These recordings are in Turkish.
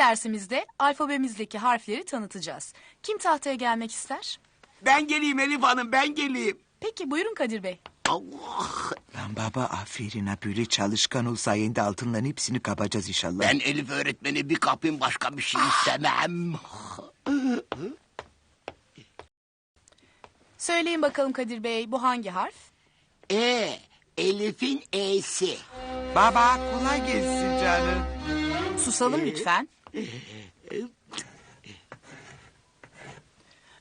dersimizde alfabemizdeki harfleri tanıtacağız. Kim tahtaya gelmek ister? Ben geleyim Elif Hanım ben geleyim. Peki buyurun Kadir Bey. Allah. Lan baba aferin ha böyle çalışkan ol sayende altınların hepsini kapacağız inşallah. Ben Elif öğretmeni bir kapayım başka bir şey istemem. Söyleyin bakalım Kadir Bey bu hangi harf? E, Elif'in E'si. Baba kolay gelsin canım. Susalım lütfen.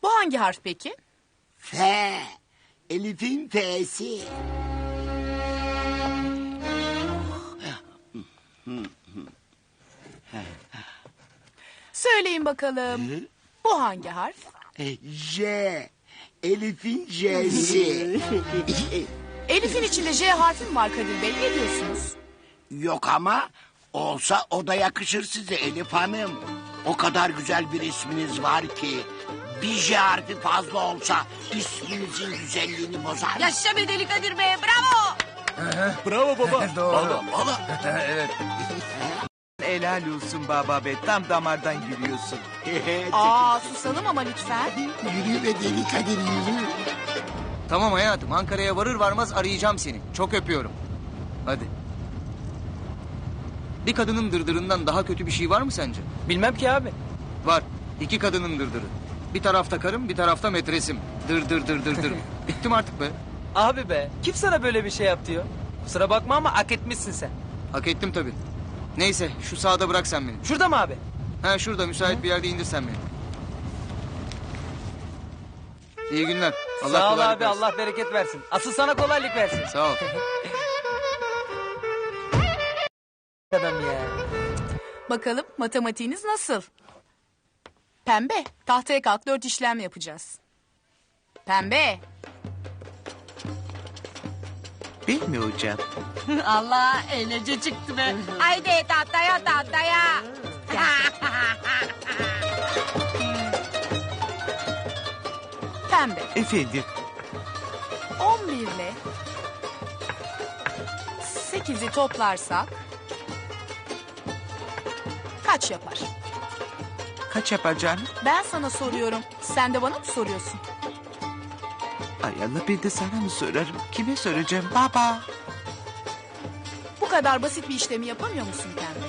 Bu hangi harf peki? F, Elif'in F'si. Söyleyin bakalım. Bu hangi harf? E, J, Elif'in J'si. Elif'in içinde J harfi mi var Kadir Bey? Ne diyorsunuz? Yok ama olsa o da yakışır size Elif Hanım. O kadar güzel bir isminiz var ki bir J harfi fazla olsa isminizin güzelliğini bozar. Yaşa be Deli Kadir be bravo. Helal olsun baba be tam damardan giriyorsun. Aa susalım ama lütfen. Yürü be deli Kadir yürü. Tamam hayatım Ankara'ya varır varmaz arayacağım seni. Çok öpüyorum. Hadi. Bir kadının dırdırından daha kötü bir şey var mı sence? Bilmem ki abi. Var. İki kadının dırdırı. Bir tarafta karım bir tarafta metresim. Dır dır dır dır dır. Bittim artık be. Abi be kim sana böyle bir şey yap diyor? Kusura bakma ama hak etmişsin sen. Hak ettim tabii. Neyse şu sağda bırak sen beni. Şurada mı abi? Ha şurada müsait bir yerde indir sen beni. İyi günler. Allah Sağ ol abi versin. Allah bereket versin. Asıl sana kolaylık versin. Sağ ol. Adam ya. Bakalım matematiğiniz nasıl? Pembe, tahtaya kalk dört işlem yapacağız. Pembe, mi hocam? Allah eğlence çıktı be. Haydi tahtaya tahtaya. pembe. Efendim 11 ile 8'i toplarsak kaç yapar? kaç yapar canım? Ben sana soruyorum. Sen de bana mı soruyorsun? Ay Allah ben de sana mı sorarım? Kime soracağım baba? Bu kadar basit bir işlemi yapamıyor musun Pembe?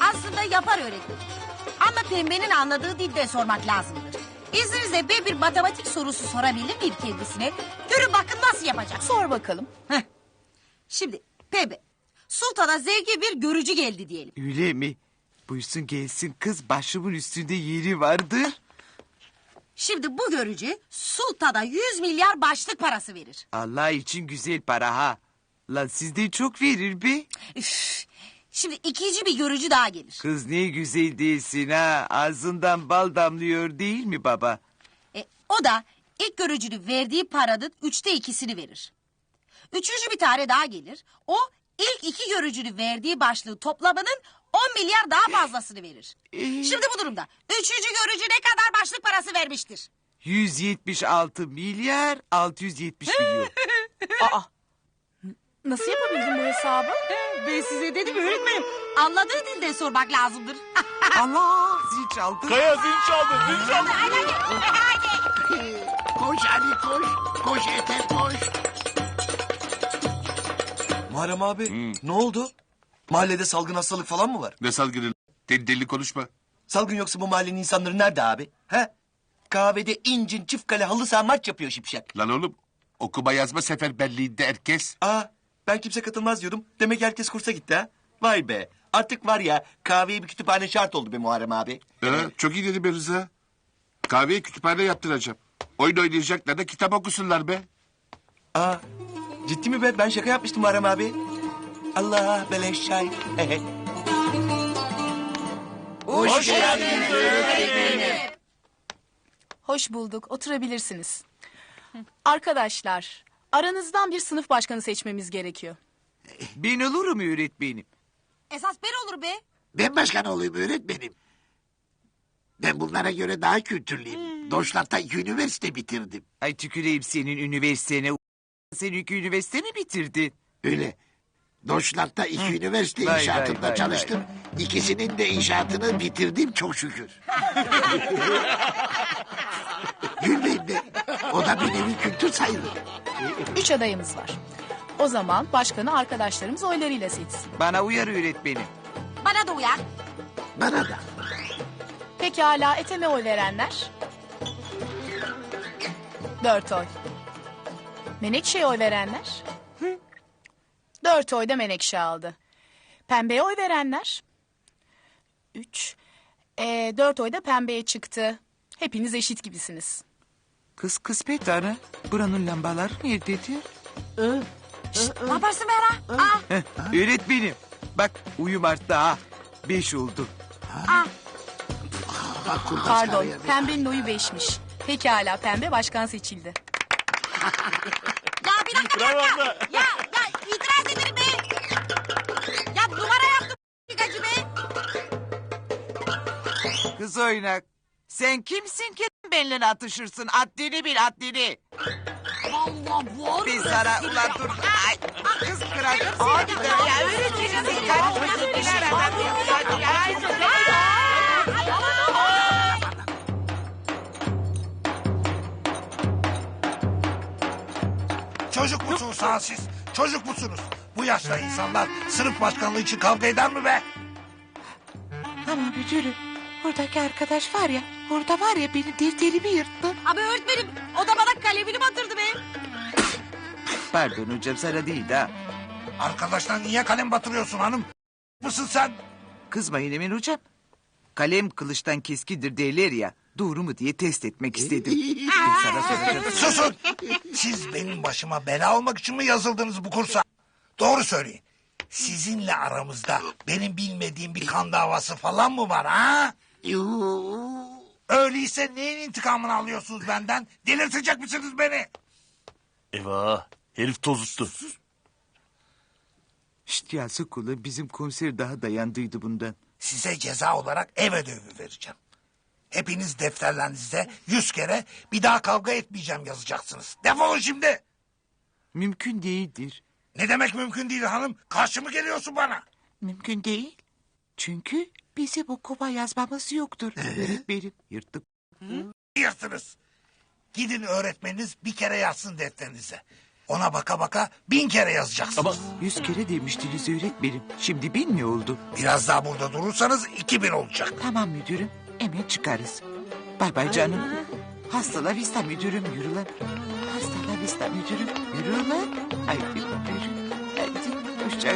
Aslında yapar öğretmen. Ama pembenin anladığı dilde sormak lazımdır. İzninizle ben bir matematik sorusu sorabilir miyim kendisine? Görün bakın nasıl yapacak. Sor bakalım. Şimdi pembe. Sultana zevki bir görücü geldi diyelim. Öyle mi? Buyursun gelsin kız başımın üstünde yeri vardır. Şimdi bu görücü sultana 100 milyar başlık parası verir. Allah için güzel para ha. Lan sizden çok verir be. Üf. Şimdi ikinci bir görücü daha gelir. Kız ne güzel değilsin ha. Ağzından bal damlıyor değil mi baba? E, o da ilk görücünün verdiği paranın üçte ikisini verir. Üçüncü bir tane daha gelir. O ilk iki görücünün verdiği başlığı toplamının 10 milyar daha fazlasını verir. Şimdi bu durumda üçüncü görücü ne kadar başlık parası vermiştir? 176 milyar 670 milyon. Aa. Nasıl yapabildin bu hesabı? Ben size dedim öğretmenim. Anladığı dilde sormak lazımdır. Allah zil çaldı. Kaya zil çaldı zil çaldı. koş Ali koş. Koş Ethem koş. Muharrem abi ne oldu? Mahallede salgın hastalık falan mı var? Ne salgını? Deli deli konuşma. Salgın yoksa bu mahallenin insanları nerede abi? He? Kahvede incin çift kale halı saha maç yapıyor şipşak. Lan oğlum okuma yazma seferberliğinde herkes. Aa ben kimse katılmaz diyordum. Demek herkes kursa gitti ha. Vay be. Artık var ya kahveye bir kütüphane şart oldu be Muharrem abi. Ee, çok iyi dedi be Rıza. Kahveye kütüphane yaptıracağım. Oyun oynayacaklar da kitap okusunlar be. Aa ciddi mi be? Ben şaka yapmıştım Muharrem abi. Allah beleş çay. Hoş geldiniz öğretmenim. Hoş bulduk. Oturabilirsiniz. Arkadaşlar, aranızdan bir sınıf başkanı seçmemiz gerekiyor. Ben olurum öğretmenim. Esas ben olur be. Ben başkan olayım öğretmenim. Ben bunlara göre daha kültürlüyüm. Doşlat'ta iki üniversite bitirdim. Ay tüküreyim senin üniversitene. Sen iki üniversite mi bitirdin? Öyle. Doşlat'ta iki üniversite Vay, inşaatında vay, vay, çalıştım. İkisinin de inşaatını bitirdim çok şükür. Gülmeyin de. O da bir nevi kültür sayılır. Üç adayımız var. O zaman başkanı arkadaşlarımız oylarıyla seçsin. Bana uyar öğretmenim. Bana da uyar. Bana da. Pekala Ethem'e oy verenler? Dört oy. Menekşe'ye oy verenler? Hı. Dört oy da Menekşe aldı. Pembe'ye oy verenler? Üç. Ee, dört oy da Pembe'ye çıktı. Hepiniz eşit gibisiniz. Kız kısmet ana. Buranın lambaları nerededir? Ne yaparsın Behra? Aa, Heh, öğretmenim. Bak uyum arttı ha. Beş oldu. Bak kurnaz Pardon, Pembe'nin oyu beşmiş. Pekala Pembe başkan seçildi. ya bir dakika bir dakika. Ya, ya itiraz ederim be. Ya numara yaptım gacı be. Kız oynak. Sen kimsin ki benimle atışırsın? Haddini bil haddini. Allah bu Bir sana ulan dur. Ay, kız kıracağım seni. Ya öğretmenim. Karışmasın. Çocuk musunuz ha siz? Çocuk musunuz? Bu yaşta insanlar sınıf başkanlığı için kavga eder mi be? Ama müdürüm. Buradaki arkadaş var ya. Orada var ya beni defterimi yırttı. Abi öğretmenim o da bana kalemini batırdı be. Pardon hocam sana değil ha. Arkadaşlar niye kalem batırıyorsun hanım? Mısın sen? Kızmayın Emin hocam. Kalem kılıçtan keskindir derler ya. Doğru mu diye test etmek istedim. Sana soracağım. Susun! Siz benim başıma bela olmak için mi yazıldınız bu kursa? Doğru söyleyin. Sizinle aramızda benim bilmediğim bir kan davası falan mı var ha? Yuh. Öyleyse neyin intikamını alıyorsunuz benden? Delirtecek misiniz beni? Eyvah herif tozuttu. Şşt ya Sokulu bizim komiser daha dayandıydı bundan. Size ceza olarak ev ödevi vereceğim. Hepiniz defterlerinizde yüz kere bir daha kavga etmeyeceğim yazacaksınız. Defolun şimdi. Mümkün değildir. Ne demek mümkün değil hanım? Karşı mı geliyorsun bana? Mümkün değil. Çünkü bizim okuma yazmamız yoktur. Öğretmenim yırttık. Yırtınız. Gidin öğretmeniniz bir kere yazsın defterinize. Ona baka baka bin kere yazacaksınız. Yüz kere demiştiniz öğretmenim. Şimdi bin mi oldu? Biraz daha burada durursanız iki bin olacak. Tamam müdürüm. Hemen çıkarız. Bay bay canım. Hasta la vista müdürüm yürü lan. Hasta la vista müdürüm yürü lan. Haydi müdürüm. Haydi hoşça